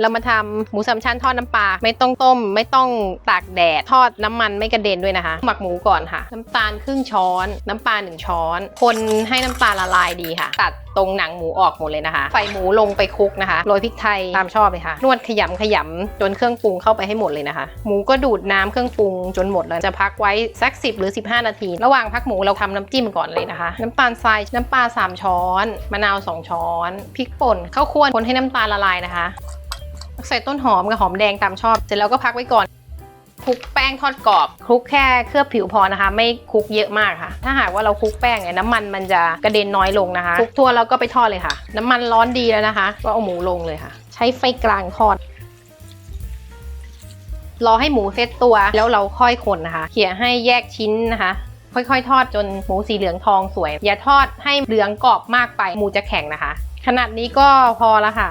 เรามาทำหมูสามชั้นทอดน้ำปลาไม่ต้องต้ม ไม่ต้องตากแดดทอดน้ำมันไม่กระเด็นด้วยนะคะ หมักหมูก่อนค่ะ น้ำตาลครึ่งช้อน น้ำปลาหนึ่งช้อน คนให้น้ำตาลละลายดีค่ะ ตัดตรงหนังหมูออกหมดเลยนะคะใส่หมูลงไปคลุกนะคะโรยพริกไทยตามชอบเลยค่ะ นวดขยำขยำจนเครื่องปรุงเข้าไปให้หมดเลยนะคะ หมูก็ดูดน้ำเครื่องปรุงจนหมดแล้วจะพักไว้สัก 10 หรือ 15 นาที ระหว่างพักหมูเราทำน้ำจิ้มก่อนเลยนะคะ น้ำตาลทรายน้ำปลา3ช้อน มะนาว 2 ช้อนพริกป่นข้าวคั่วคนให้น้ำตาลละลายนะคะ ใส่ต้นหอมกับหอมแดงตามชอบ เสร็จแล้วก็พักไว้ก่อนคลุกแป้งทอดกรอบคลุกแค่เคลือบผิวพอนะคะ ไม่คลุกเยอะมากค่ะ ถ้าหากว่าเราคลุกแป้งเนี่ยน้ำมันมันจะกระเด็นน้อยลงนะคะคลุกทั่วแล้วก็ไปทอดเลยค่ะ น้ำมันร้อนดีแล้วนะคะ ก็เอาหมูลงเลยค่ะ ใช้ไฟกลางทอดรอให้หมูเซตตัวแล้วเราค่อยคนนะคะ เขี่ยให้แยกชิ้นนะคะ ค่อยๆ ทอดจนหมูสีเหลืองทองสวย อย่าทอดให้เหลืองกรอบมากไปหมูจะแข็งนะคะ ขนาดนี้ก็พอแล้วค่ะ